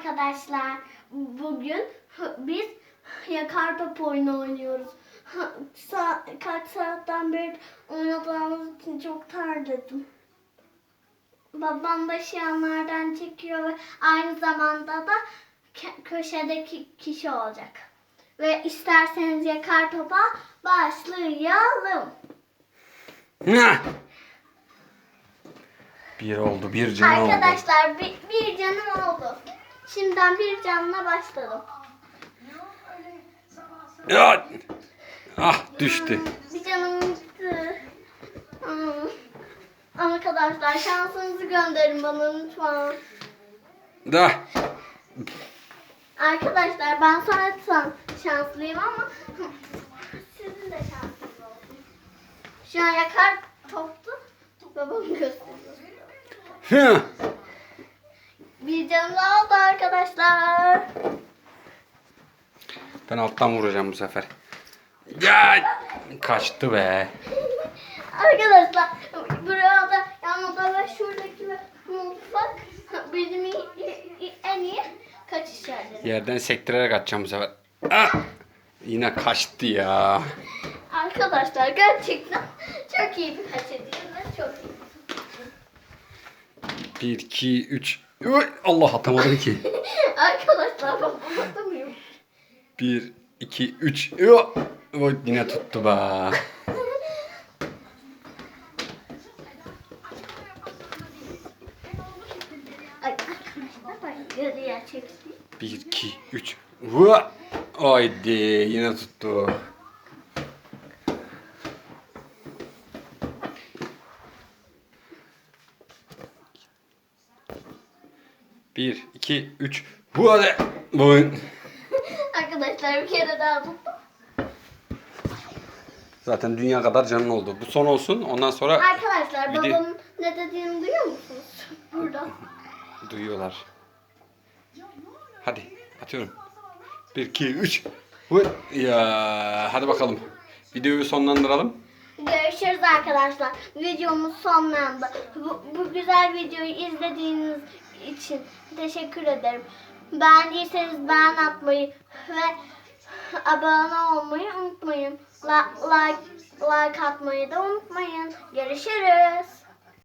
arkadaşlar. Bugün biz yakar top oyunu oynuyoruz. Sa- kaç saatten beri oynadığımız için çok terledim. Babam da şiyanlardan çekiyor ve aynı zamanda da köşedeki kişi olacak. Ve isterseniz yakar topa başlayalım. Hah! Bir oldu, bir can oldu. Arkadaşlar bir, bir canım oldu. Şimdiden bir canla başladım. Ya! Ah düştü. Bir canım gitti. Hmm. Arkadaşlar şansınızı gönderin bana lütfen. Da. Arkadaşlar ben sanırsam şanslıyım ama sizin de şansınız olsun. Şu an yakar toptu. Babam gösteriyor. Hı. Daha oldu arkadaşlar. Ben alttan vuracağım bu sefer. Ya! Kaçtı be. Arkadaşlar burada yanımda ve şuradaki mutfak i- en iyi kaçış yerleri. Yerden sektirerek atacağım bu sefer. Ah! Yine kaçtı ya. Arkadaşlar gerçekten çok iyi bir kaç ediyorum ve çok iyi. 1, 2, 3. Allah atamadım ki. Arkadaşlar ben atamıyorum. 1, 2, 3. Oy, yine tuttu be. 1, 2, 3. Vua! Haydi yine tuttu. Bir, iki, üç. Vua de. Buyurun. Arkadaşlar bir kere daha tuttum. Zaten dünya kadar canın oldu. Bu son olsun. Ondan sonra Arkadaşlar Video- babamın ne dediğini duyuyor musunuz? Burada. duyuyorlar. Hadi atıyorum. Bir, iki, üç. Vur. Ya hadi bakalım. Videoyu sonlandıralım. Görüşürüz arkadaşlar. Videomuz sonlandı. Bu, bu güzel videoyu izlediğiniz için teşekkür ederim. Beğendiyseniz beğen atmayı ve abone olmayı unutmayın. La- like, like atmayı da unutmayın. Görüşürüz.